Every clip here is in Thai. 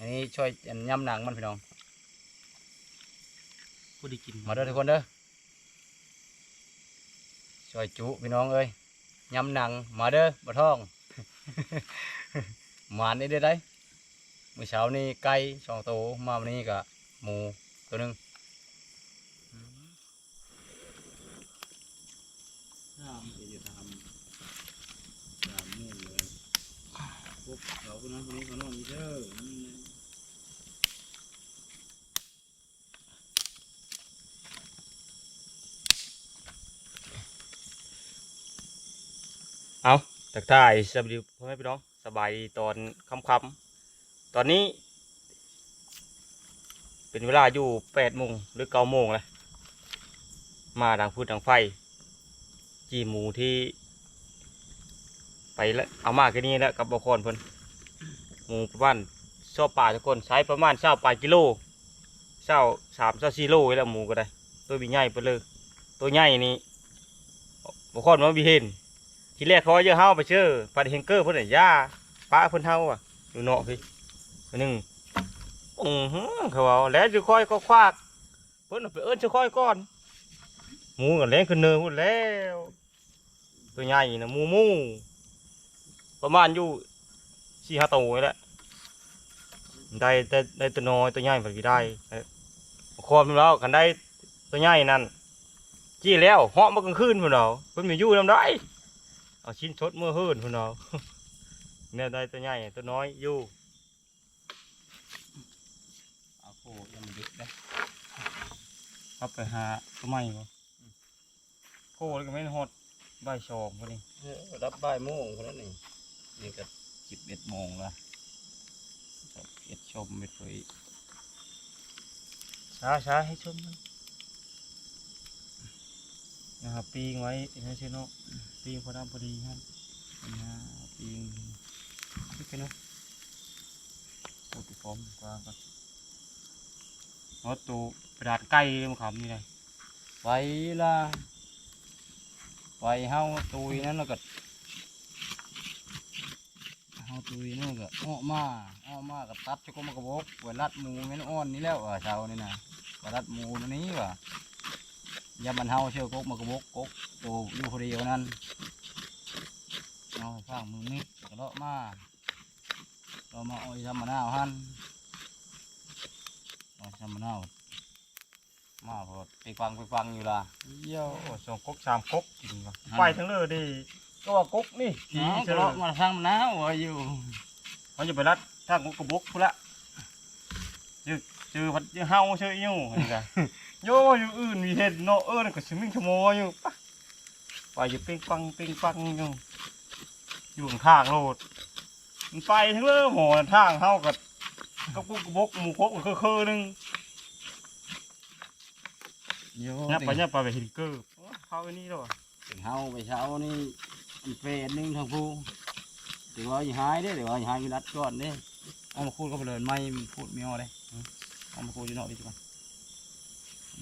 อันนี้ช่วยอันย่ำหนังมันพี่น้องผู้ได้กินมาเด้อทุกคนเด้อช่วยจุพี่น้องเอ้ยย่ำหนังมาเด้อบ่ท้อง หมานนี่ได้อได้มื้อเช้านี้ไก่สองตัวมาวันนี้ก็หมูตัวหนึงน้ำจะจะทำตามนู่นเลยพวกเขาคนนั้นคนนี้เขานอนเยอะ เอาตักทายสวัสดีพ่อแม่พี่น้องสบายดีตอนค่ำๆตอนนี้ เป็นเวลาอยู่แปดโมงหรือเก้าโมงเลยมาดังพูดดังไฟ จีหมูที่ ไปแล้วเอามาแค่นี้แล้วกับบอคอนเพิ่นหมูประมาณชอบป่าทุกคนใช้ประมาณเช้าปลายกิโลเช้าสามเช้าสี่โลนี่แหล้วหมูก็ได้ ตัวบีใหญ่ไปเลย ตัวใหญ่นี่บอคอนมันบีเห็น ทีแรกเขาเยอะเฮาไปเชื่อปัดเฮงเกอร์เพิ่นน่ะย่าป้าเพิ่นเฮาอะอยู่เนาะพี่หนึ่งอือหือเขาว่าแล้วจะค่อยก็ควักเพิ่นเอาไปเอิ้นจะค่อยก่อนหมูก็แรงขึ้นเนินพุ่นแล้วตัวใหญ่นะหมูมูประมาณอยู่สี่ห้าตัวนี่แหละได้ได้ได้ตัวน้อยตัวใหญ่เพิ่ได้เอ้ยคอมแล้วคันได้ตัวใหญ่นั่นจี้แล้วเหาะมากลางคืนพุ่นเอาเพิ่นมีอยู่นำได้ เอาชิ้นชดเมื่อหื่นพุ่นเอาเนี่ยได้ตัวใหญ่ตัวน้อยอยู่เอาโคยังไม่ดึกเลยครับไปหาทำไมวะโคแล้วก็ไม่หดใบายชองพอดีรับบ่ายโมงคนนั้นนี่นี่ก็สิบเอ็ดโมงละเอ็ดชมเอ็ดเผยช้าช้าให้ชมมัน นะครับปีงไว้ไม่ใช่เนาะปีงพอดำพอดีครับนะปีงนี่กันนะโอ้ติฟอมกว่าก่อนรถตู้กระดาษไก่มันขำนี่เลยไปละไปเฮาตุยนั้นแล้วก็เฮาตุยนั่นก็อ้อมาอ้อมาก็ตัดชะกมากระบอกไว้รัดหมูแม่นอ่อนนี่แล้วอะช้านี่นะไว้รัดหมูนนี้ว่ะ ยามันเฮาเชื่อกกมากระบอกกกตัวอยู่คนเดียวนั้นเอาไปฟังมึงนี่ก็เลาะมาเรามาเอาไอ้ทำมะนาวหั่นเอาไอ้ทำมะนาวมาพอไปฟังไปฟังอยู่ละเยี่ยวสองก๊กสามก๊กจริงวะอืมไปทั้งเลยดิก็ว่าก๊กนี่อ๋อเชื่ก็อเลาะมาทางมะนาวว่าอยู่เขาจะไปรัดทางก๊กกระบุกพุ่นละชื่อชื่อพัดชื่อเฮาชื่ออิ่วเห็นไง โยอยู่อื่นมีเห็ดเนาะเออนั่นก็ชิมิงขโมยอยู่ปะไปอยู่เป้งปังเป้งปังอยู่อยู่ข้างๆโลดมันไปทั้งเลยหมอทางเฮากับกับกุกกระบุกหมูคกก็คือคือๆนึงโยเนี่ยไปเนี่ยไปไปเห็นเกอร์โอ้เข้าอันนี้แล้วอะถึงเฮาไปเช้านี่มันเป็นหนึงทางผู้ถือว่าอย่าหายเด้อเดี๋ยวอย่าหายมีรัดก่อนเด้เอามาคูดก็ไปเลยไม่คูดไม่เอาเลยเอามาคูดอยู่นอกดีกว่า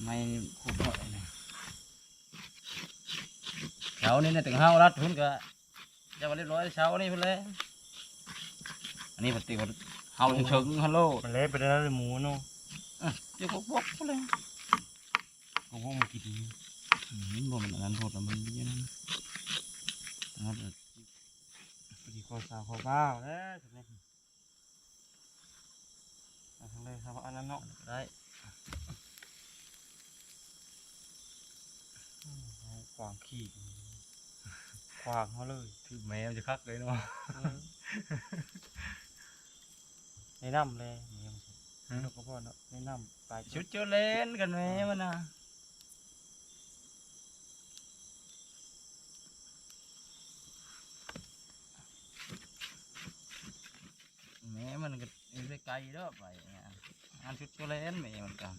ไม่คูดนอกเลยเช้านี่เนี่ยถึงเฮารัดพุ่นก็จะมาเรียบร้อยเช้านี่พุ่นเลยอันนี้ปกติว่าเฮาเชิงๆฮัลโหลมันเละไปแล้วเลยหมูเนาะเดี๋ยวพวกพวกพุ่นเลยก็พวกมันกินอืมบ่มันอันนั้นโทษแล้วมันเยอะนะนะครับพอดีคอสาวคอบ้าวแล้วจุดนี้เอาทั้งเลยครับอันนั้นเนาะได้ เอา ขวางขี้ขวางเขาเลยคือแมวจะคักเลยเนาะในน้ำเลยเมียมันลูกก็พ่อเนาะในน้ำปลายชุดเจ้าเล่นกันแม่มันนะแม่มันก็อยู่ได้ไกลเด้อไปเนี่ยงานชุดเจ้าเล่นแม่มันกัน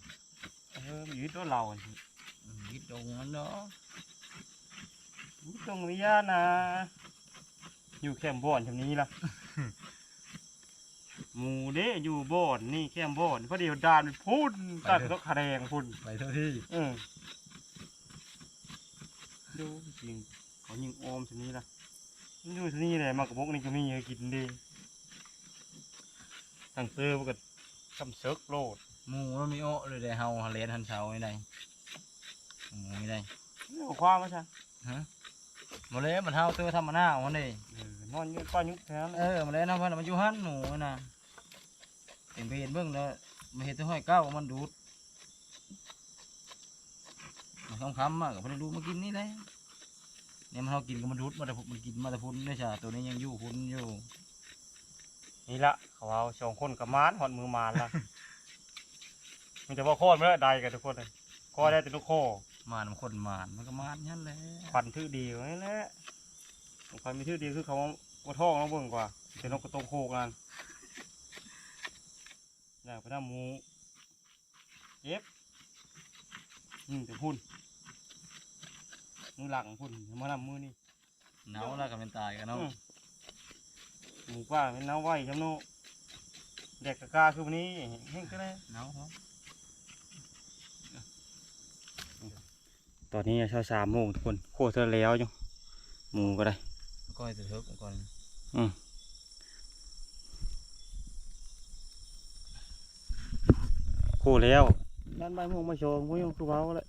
เออมันอยู่ที่ตัวเราสิยิดดงมันเนาะอยู่ ตรงนี้นะ อยู่แคมป์บ่อนชำนี้ล่ะ หมูเด้อยู่บ่อนนี่แคมป์บ่อนเพราะเดี๋ยวดานมันพุ่นตัดต้องขาแดงพุ่นไปเท่าที่เออดูจริงเขายิงโอมชำนี้ล่ะมันอยู่ชำนี้เลยมากระบอกนี่ก็มีให้กินดีทตั้งซื้อมันก็คำเซิกโลดหมูมันมีโอ้เลยได้เฮาหาเลนหันเช้าไม่ได้หมูไม่ได้นี่เอาความมาใช่ฮะ มาเลยมันเฮาตัวธรรมนาของมันนี่เออนอนอยืนป้อนอยุกแถวนั้นเออมาเลยนะเพื่อนมันอยู่หันหมูน่ะเห็นไปเห็นเบิ่งแล้วมาเห็นตัวห้อยเก้ามันดูดมันคำคำๆมากกับมันดูมากินนี่แหละเนี่ยมันเฮากินก็มันดูดมาแต่พุ่นมันกินมาแต่พุ่นเลยจ้ะตัวนี้ยังอยู่พุ่นอยู่นี่ละเขาเอาสองคนกับมานหอดมือมานละมีแต่ว่าโคตรไม่ได้ใดกันทุกคนเลยก็ได้แต่ลูกโค มานมันคนมานมันก็มานยันแหละฟันทื่อดีกว่านี่แหละฟันมีทื่อดีคือเขาว่าท่องเราเบิ่งกว่าแต่นกกระตงโคกันอยากไปทำหมูเอฟยิงแต่พุ่นมือหลังพุ่นมาทำมือนี่หนาวแล้วก็เป็นตายกันเนาะอืมหมูป่าเป็นน้าไหวจำโนเด็กกะกาคือวันนี้เฮงก็ได้หนาวครับ อนนี้เช้าสามโมงทุกคนโคตรแล้วจังหมูก็ได้ก้อยจะเถิกก่อนโคแล้วด้านใบายโมงมาโชว์มุ้ยคือเว้าแล้ว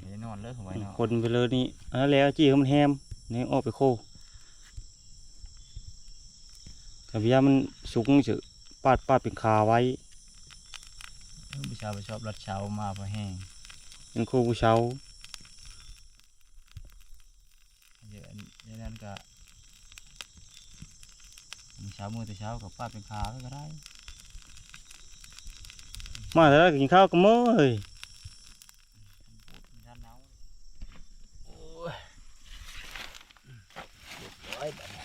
เดี๋ยวนอนเลยผมไว้เนาะคนไปเลยนี่อันนั้นแล้วจี้เขามันแฮมนี่ออกไปโคแต่พี่ยามันสูงเฉยปาดปาดเป็นขาไว้เออผู้ชายไปชอบรัดเช้ามาพอแห้งเป็นโคกูเช้าเยอะเยอะนั้น ก็มื้อเช้ามือแต่เช้ากับป้าเป็นขาไว้ก็ได้ มาแล้วกินข้าวกับมื้อเฮ้ยด้านหนาวโอ้ยเรียบร้อยบัดนี้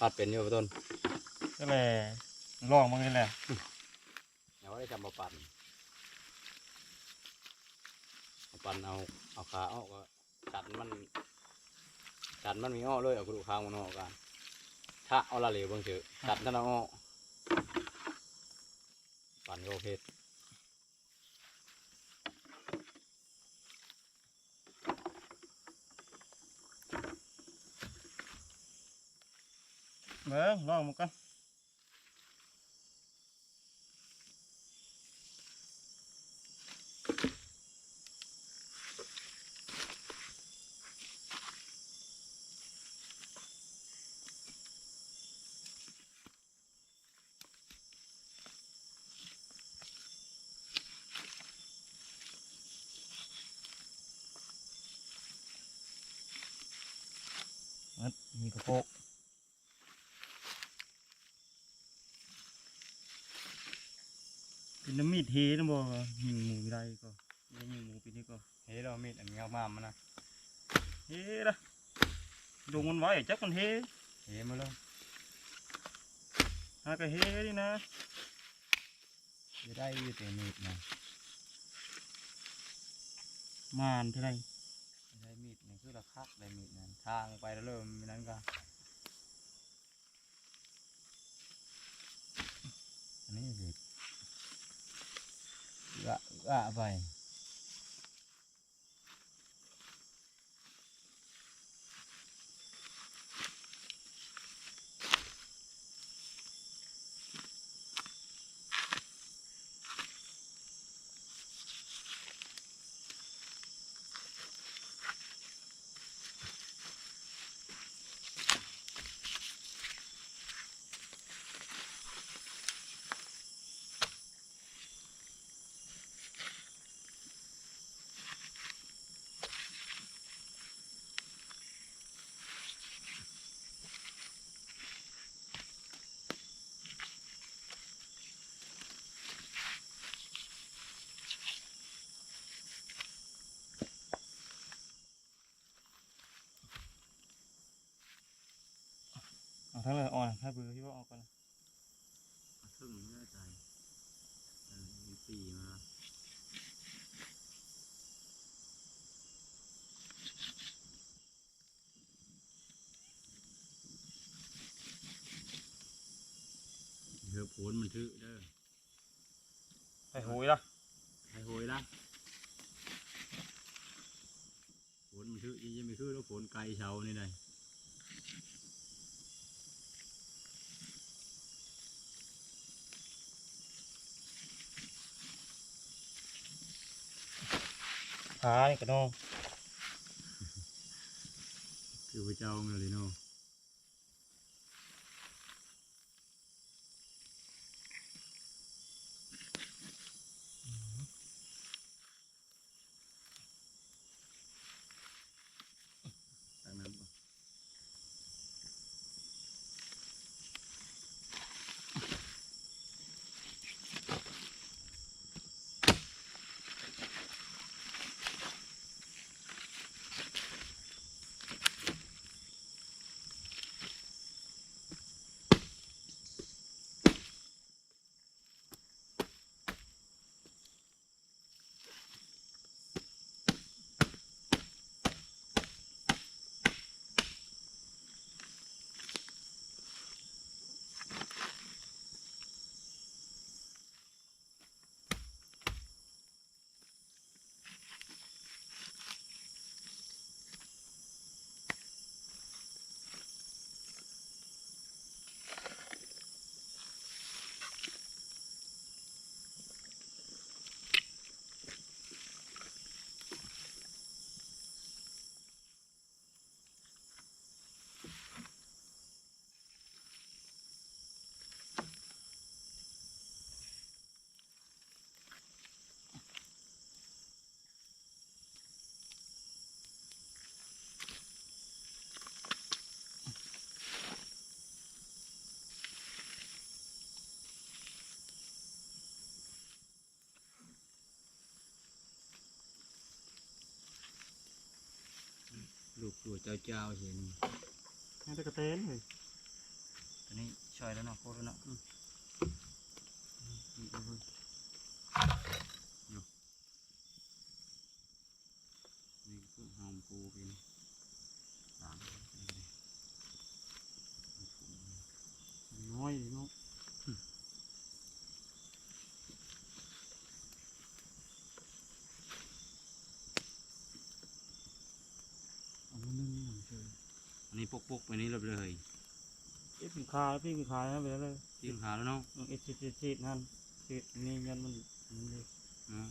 ปัดเป็นอยู่ต้นก็เลยลองมันนี่แหละเดี๋ยวได้ทำมาปั่นเอา ปั่นเอาเอาขาออกก็ตัดมันตัดมันมีอ้อเลยเอากระดูกขางมันออกกันถ้าเอาละเหลวเบางเถอะตัดนั่นเอาอ้อปั่นก็โอเคเบิ่งลองมันกันมีกระโปง เป็นน้ำมีดเทนะบ่ยิงหมูไม่ได้ก็ไม่ยิงหมูปีนี้ก็เฮ้เรามีดอันเงามามมันนะเฮ้ละดงมันไว้จักมันเฮเฮ้มาเลยหากะเฮนี่นะจะได้อยืดเต็มมีดนะมานเท่าไรได้มีดนี่คือระคักได้มีดนั่นทางไปแล้วเริ่มมีนั้นก็อันนี้สิกะกะไป เอาทั้งเลยอ่อนถ้าเบอร์ที่ว่าออกก่อนนะซึ่งไม่แน่ใจมีปีมาเหือผลมันถือเด้อ ใส่หุยละ ไอ้โหยนะผลมันถือจริงๆไม่คือแล้วผลไก่เชานี่ไง ขานี่กระน้องคือพระเจ้าเมลิโนาะ เจ้าเจ้าเห็นนี่ตะกะเตนเลยตัวนี้ช่วยแล้วเนาะโคตรแล้วเนาะ นี่คือหอมปูเป็นตามนี่เลย น้อยเนาะเอามานึ่งนี่เฉย อันนี้ ปกปกๆไปนี้เรียบเลยเอ็ดขายพี่ขายนะไปเลยจิ้มขาแล้วเนาะเอ็ดซีซีซีนั่นซีนี่ยันมันมันเลยเนาะ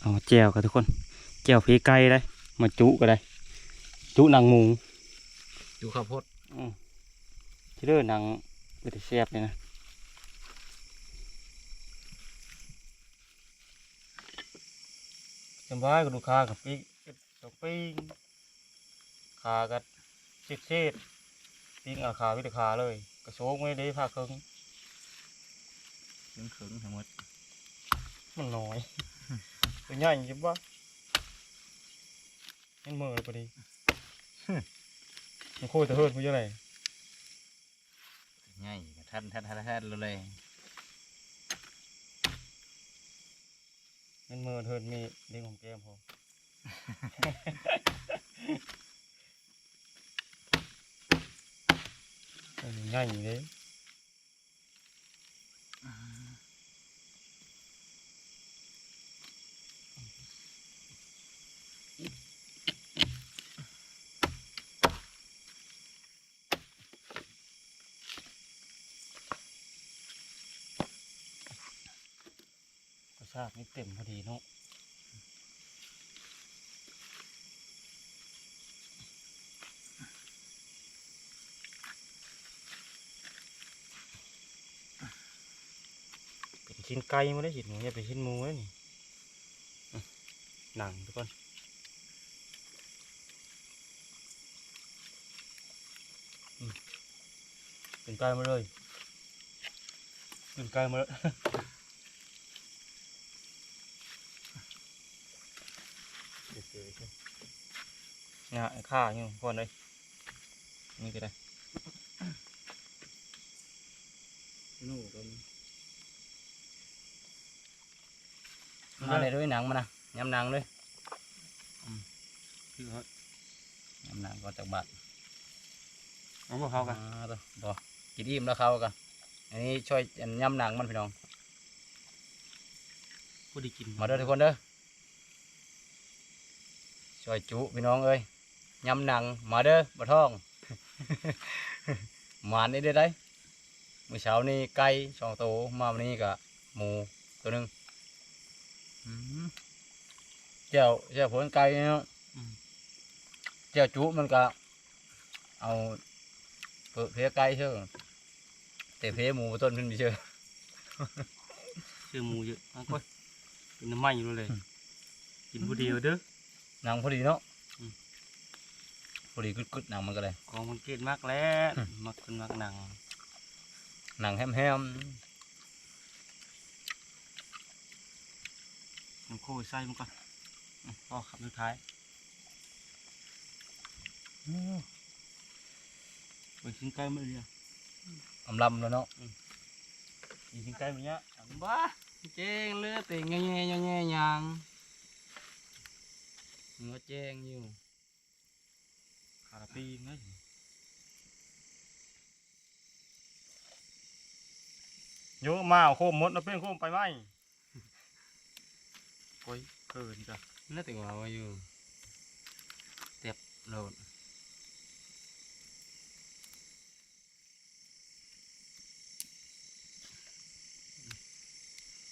เอาแจวกันทุกคนแจวผีไก่ได้ มาจุก็ได้ จุหนังหมูดูข้าวโพดอืมที่เด้อหนังก็จะแซ่บเลยนะ สบายกับลูกค้ากับปีกสองปีงขากับเช็ดเช็ดปีงเอาขาวิตขาเลย กระโชกไม่ได้ผ้าครึ่งเขิงเขิงทั้งหมดมันน้อยตัวใหญ่ยิบวะเห็นมือเลยพอดีมันโคตรจะเฮิร์ตมันเยอะเลยง่ายท่านท่านท่านท่านเลย เห็นมือเฮิร์ตมีเลี้ยงของแก้มพอเออง่ายเลยรสชาตินี่ เต็มพอดีเนาะเป็นชิ้นไก่มาได้ชิ้นหมูอย่าเป็นชิ้นหมูเลยนี่หนังทุกคนเป็นไก่มาเลยเป็นไก่มาเลย งะข้าอยู่พอนเลยนี่ก็ได้นู่นกันมาเลยด้วยหนังมานะยำหนังด้วยคือเขายำหนังก็จากบาทเอาบ่เข้ากันอ่ตัวต่อกินอิ่มแล้วเขากันอันนี้ช่วยอันยำหนังมันพี่น้องพอดีกินมาเด้อทุกคนเด้อช่วยจุพี่น้องเอ้ย ยำหนังมาเด้อบ่ท้อง หมานนี่ได้ได้มื้อเช้านี่ไก่สองตัวมาวันนี้ก็หมูตัวหนึงอืมเจ้าเจ้าผลไก่เนาะเจ้าจุมันก็เอาเปิดเพไก่เชื่อแต่เพหมูต้นขึ้นไปเชื่อชื่อหมูเยอะเอาก้อยกินน้ำมันอยู่เลย กินผู้เดียวเด้อหนังพอดีเนาะอืม พอดีกึดๆหนังมันก็เลยของมันเกตมากแล้วอืมมักคนมักหนังหนังแฮมมันโค้ยไส้มันก่อนอืมก็ขับสุดท้ายไปกินไก่มาเลยๆอำลำแล้วเนาะกินไก่มาเนี้ยบ้าเจ้งเลือดติงแง่แง่แง่ยังมันก็แจ้งอยู่ ขาปีไงโยมาเอาโคมมดเอาเป็นโคมไปไหมโอ้ยเกินจ้ะเลือดติงว่าว่าอยู่เต็บโลด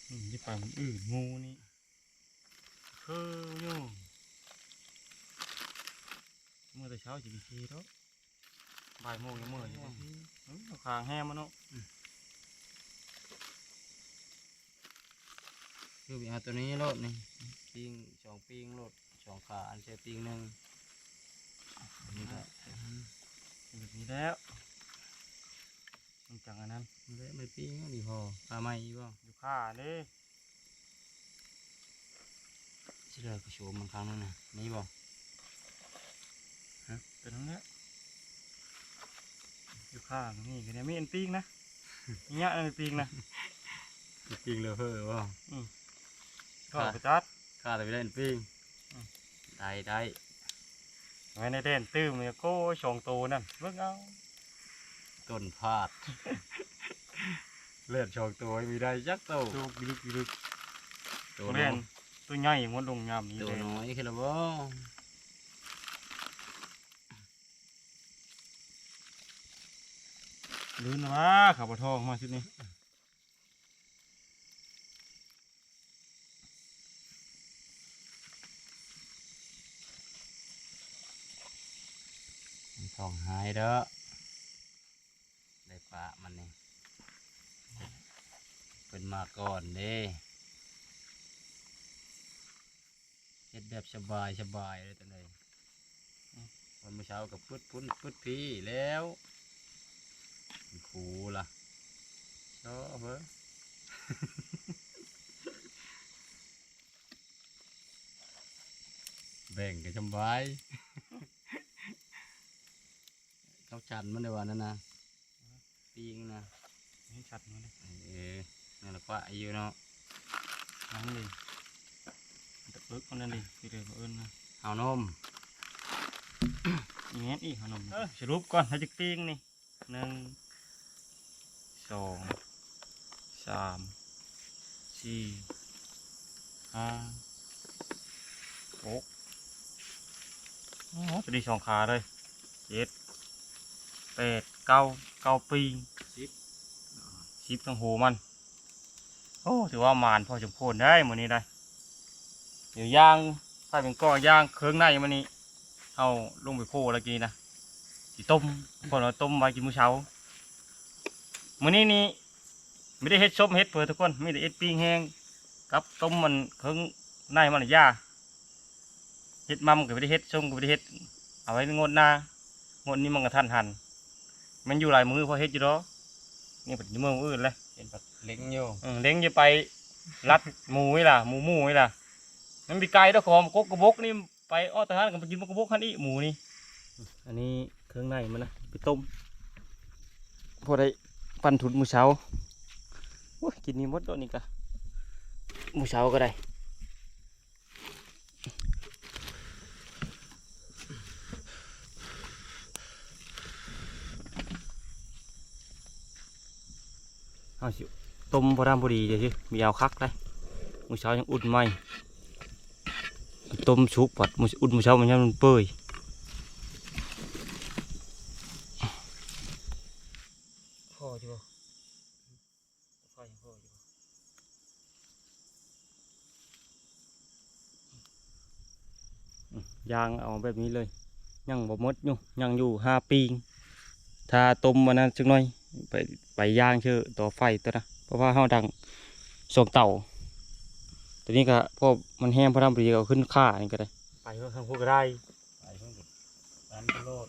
อืมที่ไปมันอื่นงูนี่คืออยู่ เมื่อแต่เช้าจะมีทีแล้วบ่ายโมงยังเมื่อยอยู่อืมเอาขางแห้งมาเนาะคือไปเอาตัวนี้โลดนี่ปิงสองปิงโลดสองขาอันเสียปิงหนึ่งอันนี้ก็แบบนี้แล้วมันจังอันนั้นเละไม่ปิงอันนี้พอปลาไม้อีกบ่อยู่ข้าเด้สิเลยกระโชมมันครั้งนึงนะนี่บ่ เป็นทั้งนี้นอยู่ข้านี่ก็เนี่ยมีอันปีงนะนี่เงี้ยอันปีงนะปิงเลยเพ้อบ่ก็เอาไปจัดข้าแต่ไปเล่นปิงอืมได้ได้ไว้ในเด่นตื้มเนี่ยโก้ชองโตนั่นเบิ่งเอาต้นพาด เลือดชองตัวมีได้จักโตดูดึกดึกตัตัววเล่นตัวใหญ่หมดลงยามนี้ตัวเลยน้อยคือละบ่ ลื่นนะวขับทองมาชุดนี้ทองหายเด้อได้ปะมันนี่เป็นมาก่อนเด้เฮ็ดแบบสบายสบายเลยตอนนี้วันเมื่อเช้ากับพุดพุ้นพุดพีแล้ว ครูล่ะชอบเบ้อแบ่งกันสบายเขาชันมันในวันนั้นนะปีงนะนี่ชัดมาเลยเออนั่นแหละว่าอายุเนาะนั่งเลยตะเอิกมันนั่นดิพี่เดือเอิญนะเอานมอีเงี้ยอีกขนมสรุปก่อนให้จักปีงนี่หนึ่ง สองสามสี่ห้าหกโอ้ตัวนี้สองขาเลยเจ็ดแปดเก้าเก้าปีงสิบชิปทั้งหูมัน โอ้ถือว่ามานพอสมควรได้หมดนี้ได้เดี๋ยวย่างถ้าเป็นก้อย่างเครื่องในมันนี้เอาลงไปโพแล้วกีนะสิต้มคนเราต้มไว้กินมื้อเช้า มื้อนี้นี่ไม่ได้เฮ็ดส้มเฮ็ดเผื่อทุกคนไม่ได้เฮ็ดปิ้งแห้งกับต้มมันเครื่องในมันน่ะย่าเฮ็ดมัมก็ไม่ได้เฮ็ดส้มก็ไม่ได้เฮ็ดเอาไว้งดหน้างดนี้มันก็ทันหันมันอยู่หลายมือพอเฮ็ดอยู่ดอกนี่เป็นมืออื่นเลยเป็นปัดเล็งอยู่เออเล้งจะไปรัดหมูนี่ล่ะหมูหมูนี่ล่ะมันมีไก่ตะขอมกกกระบกนี่ไปอ้อตะฮันกับไปกินกกระบกฮันอีหมูนี่อันนี้เครื่องในมันนะไปต้มพอได้ ปั่นถุนหมูเช้าโอ้กินนี่มดตัวนี้กะมูเช้าก็ได้เอาสิต้มพอดำพอดีเดี๋ยวสิมีเอาคักได้มูเช้ายังอุ่นไหมต้มชุบปัดมูอุ่นหมูเช้ามันยังเปื่อยพอจีบ่ ยางเอาแบบนี้เลยยังบ่หมดอยู่ยังอยู่ห้าปีงถ้าต้มมันนั้นจักหน่อยไปไปย่างเชื่อต่อไฟตัวนะเพราะว่าเฮาดังส่งเต่าตัวนี้ก็พอมันแห้งพอทำปรีก็เอาขึ้นค่านี่ก็ได้ไปเพื่อทางพวกก็ได้ไปเพิ่งร้านโลด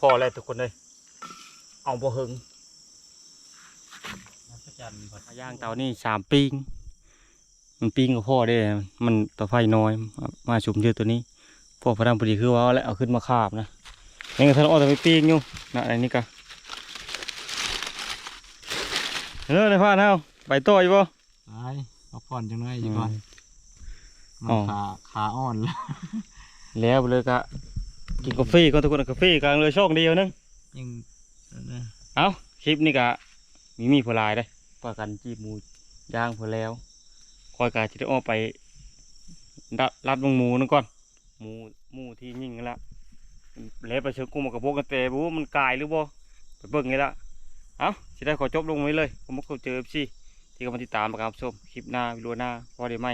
พอแล้วทุกคนเลยเอาบ่หึงน้ำพระจันทร์พอมาย่างเตานี่สามปีง มันปีงกับพ่อได้มันต่อไฟน้อย มามาชุมเชือตัวนี้พ่อพระดำพอดีคือว่าเอาแล้วเอาขึ้นมาคาบนะนี่ก็ท่านเอาแต่ไปปีงอยู่นะอันนี้ก็เออในพานเอาไปต่ออยู่ป่ไปพักผ่อนจังหน่อยดีกว่ามัอ๋นอขาขาอ่อนแล้วแล้วไปเลยก็กินกาแฟก็ทุกคนเอากาแฟกลางเลยช่องเดียวนึงยังนะเอาคลิปนี้ก็มีมีผลายได้ประกันจีบหมูย่างพอแล้ว คอยกาจิได้ออกไปรัดรัดวงหมูนั่นก่อนหมูหมูที่ยิ่งนั่นละแล้วไปเชิญกุ้งมากระพวกกันแต่บูมันกายหรือบ่ไปเบิ่งไงละเอาจิได้ขอจบลงไว้เลยผมก็เจอพี่ที่กำลังติดตามประกาศชมคลิปหน้าวิดีโอหน้าพอได้ไหม